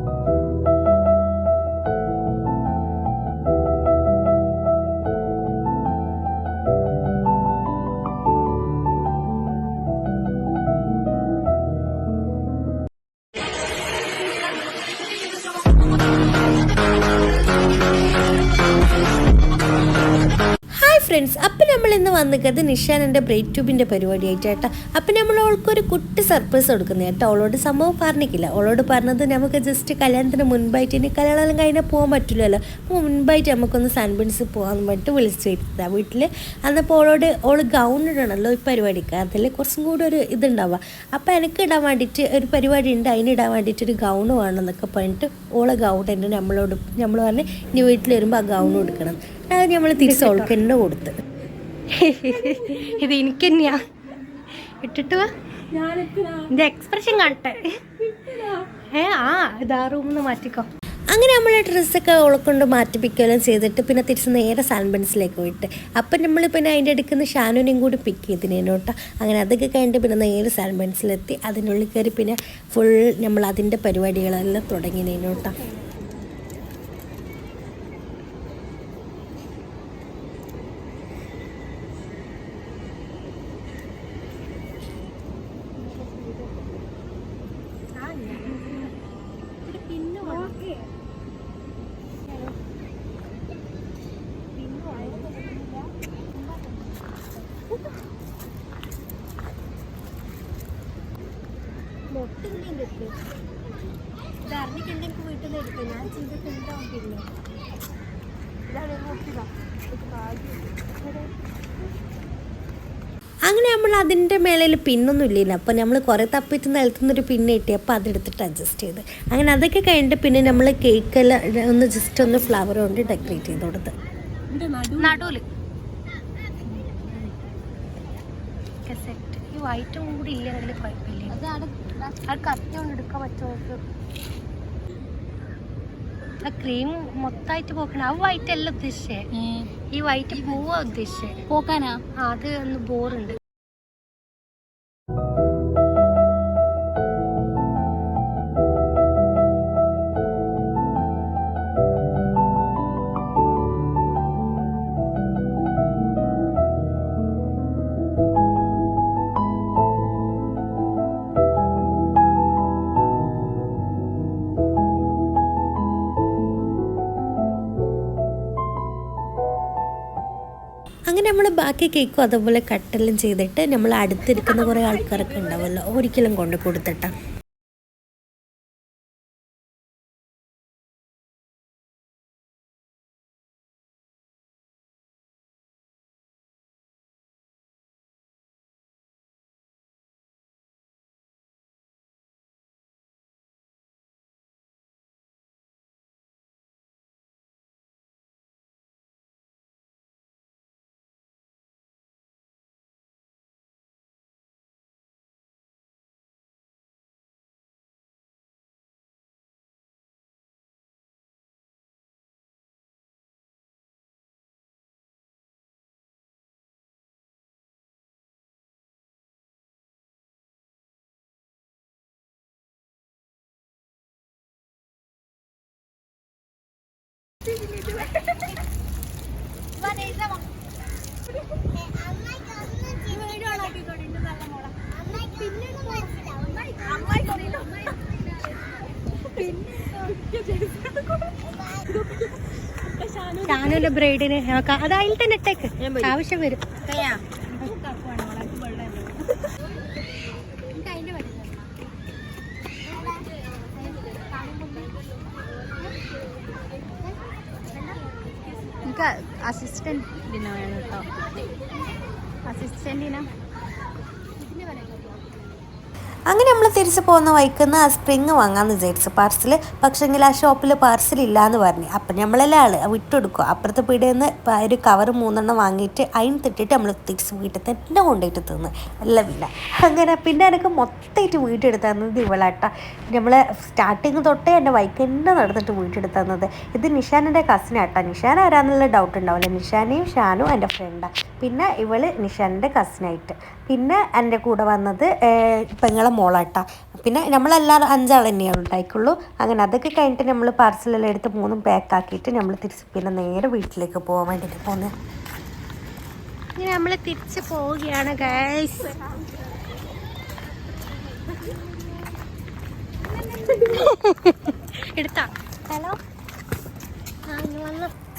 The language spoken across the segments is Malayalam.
you ഫ്രണ്ട്സ് അപ്പം നമ്മൾ ഇന്ന് വന്നിക്കത് നിഷാനന്റെ ബ്രേക്ക് ട്യൂബിന്റെ പരിപാടി ആയിട്ടാ അപ്പം നമ്മൾ അവൾക്കൊരു കുട്ടി സർപ്രൈസ് കൊടുക്കുന്നത് കേട്ടോ. അവളോട് സംഭവം പറഞ്ഞിട്ടില്ല. അവളോട് പറഞ്ഞത് നമുക്ക് ജസ്റ്റ് കല്യാണത്തിന് മുൻപായിട്ട് ഇനി കല്യാണം കഴിഞ്ഞാൽ പോകാൻ പറ്റില്ലല്ലോ. അപ്പോൾ മുൻപായിട്ട് നമുക്കൊന്ന് സൺബിൻസ് പോകാൻ വേണ്ടിയിട്ട് വിളിച്ചു വരുത്താ. വീട്ടിൽ അന്നപ്പോൾ അവളോട് അവൾ ഗൗൺ ഇടണമല്ലോ ഈ പരിപാടിക്ക്. അതിൽ കുറച്ചും കൂടി ഒരു ഇതുണ്ടാവുക. അപ്പോൾ എനിക്ക് ഇടാൻ വേണ്ടിയിട്ട് ഒരു പരിപാടി ഉണ്ട്. അതിന് ഇടാൻ വേണ്ടിയിട്ട് ഒരു ഗൗൺ വേണം എന്നൊക്കെ പറഞ്ഞിട്ട് ഓളെ ഗൗൺ എന്റെ നമ്മളോട് നമ്മൾ പറഞ്ഞ് ഇനി വീട്ടിൽ വരുമ്പോൾ ആ ഗൗൺ കൊടുക്കണം അത് നമ്മൾ തിരിച്ച് അവൾക്ക് തന്നെ കൊടുത്ത്. ഇത് എനിക്ക് തന്നെയാ ഇട്ടിട്ട് വാ. എക്സ്പ്രഷൻ കാണട്ടെ. ഏ ആ ഇതാ റൂമിന്ന് മാറ്റിക്കോ. അങ്ങനെ നമ്മൾ ഡ്രസ്സൊക്കെ ഉളക്കൊണ്ട് മാറ്റിപ്പിക്കുകയെല്ലാം ചെയ്തിട്ട് പിന്നെ തിരിച്ച് നേരെ സാൻബൻസിലേക്ക് പോയിട്ട്. അപ്പം നമ്മൾ പിന്നെ അതിന്റെ അടുക്കുന്ന ഷാനുവിനെയും കൂടി പിക്ക് ചെയ്തിനോട്ട അങ്ങനെ അതൊക്കെ കഴിഞ്ഞിട്ട് പിന്നെ നേരെ സാൻബൻസിലെത്തി അതിനുള്ളിൽ കയറി പിന്നെ ഫുൾ നമ്മൾ അതിന്റെ പരിപാടികളെല്ലാം തുടങ്ങിനേനോട്ടോ അങ്ങനെ നമ്മൾ അതിന്റെ മേളിൽ പിന്നൊന്നും ഇല്ലില്ല അപ്പോൾ നമ്മൾ കുറേ തപ്പിച്ച് നിലത്തുനിന്നൊരു പിന്ന് കിട്ടി അപ്പോൾ അതെടുത്തിട്ട് അഡ്ജസ്റ്റ് ചെയ്ത് അങ്ങനെ അതൊക്കെ കഴിഞ്ഞിട്ട് പിന്നെ നമ്മൾ കേക്കെല്ലാം ഒന്ന് ജസ്റ്റ് ഒന്ന് ഫ്ലവർ കൊണ്ട് ഡെക്കറേറ്റ് ചെയ്ത് കൊടുത്ത് നടുവിൽ വൈറ്റും കൂടി ഇല്ലെങ്കിൽ കുഴപ്പമില്ല അത് കത്തി കൊണ്ട് എടുക്കാൻ പറ്റുമോ ആ ക്രീം മൊത്തമായിട്ട് പോക്കണം ആ വൈറ്റ് അല്ല ഉദ്ദേശിച്ചേ. ഈ വൈറ്റ് പൂവാ ഉദ്ദേശിച്ചേ. പോക്കാനാ? ആ അത് ഒന്ന് ബോറുണ്ട് അങ്ങനെ നമ്മൾ ബാക്കി കേക്കും അതുപോലെ കട്ടെല്ലാം ചെയ്തിട്ട് നമ്മൾ അടുത്തിരിക്കുന്ന കുറേ ആൾക്കാരൊക്കെ ഉണ്ടാവുമല്ലോ ഒരിക്കലും കൊണ്ട് കൊടുത്തിട്ടാ. ഷാനുവിന്റെ ബ്രൈഡിന് അത് അതിൽ തന്നെ ഇട്ടേക്ക്. ആവശ്യം വരും. എനിക്ക് അസിസ്റ്റന്റിനെ വേണം കേട്ടോ അസിസ്റ്റന്റിനെ അങ്ങനെ നമ്മൾ തിരിച്ച് പോകുന്ന വൈക്കുന്ന ആ സ്പ്രിങ് വാങ്ങാമെന്ന് വിചാരിച്ചു. പാർസൽ പക്ഷെങ്കിൽ ആ ഷോപ്പിൽ പാർസൽ ഇല്ല എന്ന് പറഞ്ഞു. അപ്പം നമ്മളെല്ലാം ആൾ വിട്ടുകൊടുക്കും അപ്പുറത്തെ പീടിയിൽ നിന്ന് ഒരു കവർ മൂന്നെണ്ണം വാങ്ങിയിട്ട് അതിന് തിട്ടിട്ട് നമ്മൾ തിരിച്ച് വീട്ടിൽ തന്നെ കൊണ്ടുപോയിട്ട് തിന്ന്. എല്ലാമില്ല അങ്ങനെ പിന്നെ എനിക്ക് മൊത്തമായിട്ട് വീട്ടെടുത്ത് തന്നത് ഇവളാട്ട. നമ്മൾ സ്റ്റാർട്ടിങ് തൊട്ടേ എന്റെ വൈക്ക് തന്നെ നടന്നിട്ട് തന്നത് ഇത് നിഷാനിന്റെ കസിനാട്ടാ നിഷാൻ ആരാന്നുള്ള ഡൗട്ട് ഉണ്ടാവില്ല. നിഷാനെയും ഷാനും എന്റെ ഫ്രണ്ടാണ് പിന്നെ ഇവൾ നിഷാനിന്റെ കസിനായിട്ട് പിന്നെ എന്റെ കൂടെ വന്നത് ഏഹ്, പെങ്ങളെ മോളാട്ടാ. പിന്നെ നമ്മളെല്ലാവരും അഞ്ചാൾ തന്നെയാണ് ഉണ്ടായിക്കുള്ളൂ. അങ്ങനെ അതൊക്കെ കഴിഞ്ഞിട്ട് നമ്മൾ പാർസലെല്ലാം എടുത്ത് മൂന്നും പാക്ക് ആക്കിയിട്ട് നമ്മൾ തിരിച്ച് പിന്നെ നേരെ വീട്ടിലേക്ക് പോകാൻ വേണ്ടിയിട്ട് പോകുന്നത് ഇനി നമ്മൾ തിരിച്ച് പോവുകയാണ് ഗൈസ് എടുത്താ. ഹലോ?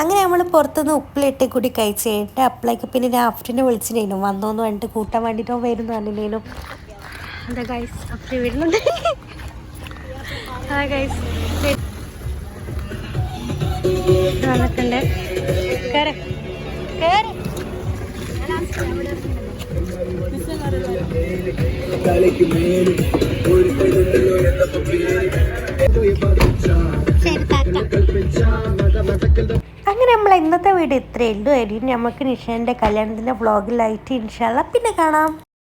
അങ്ങനെ നമ്മൾ പുറത്തുനിന്ന് ഉപ്പിലിട്ട് കൂടി കഴിച്ച് കഴിഞ്ഞിട്ട് അപ്പളേക്ക് പിന്നെ ഞാൻ അഫ്റ്റിനെ വിളിച്ചിട്ടേനും വന്നോന്ന് പറഞ്ഞിട്ട് കൂട്ടാൻ വേണ്ടിയിട്ടോ വരുന്നു പറഞ്ഞിട്ടേനു അതെ ഗൈസ് അപ്പി വരുന്നുണ്ട് ഗൈസ് വന്നിട്ടുണ്ട്. അങ്ങനെ നമ്മൾ ഇന്നത്തെ വീട് ഇത്രയേ ഉള്ളൂ. എടി നമുക്ക് നിഷാന്റെ കല്യാണത്തിന്റെ വ്ളോഗിലായിട്ട് ഇൻഷാല്ല പിന്നെ കാണാം.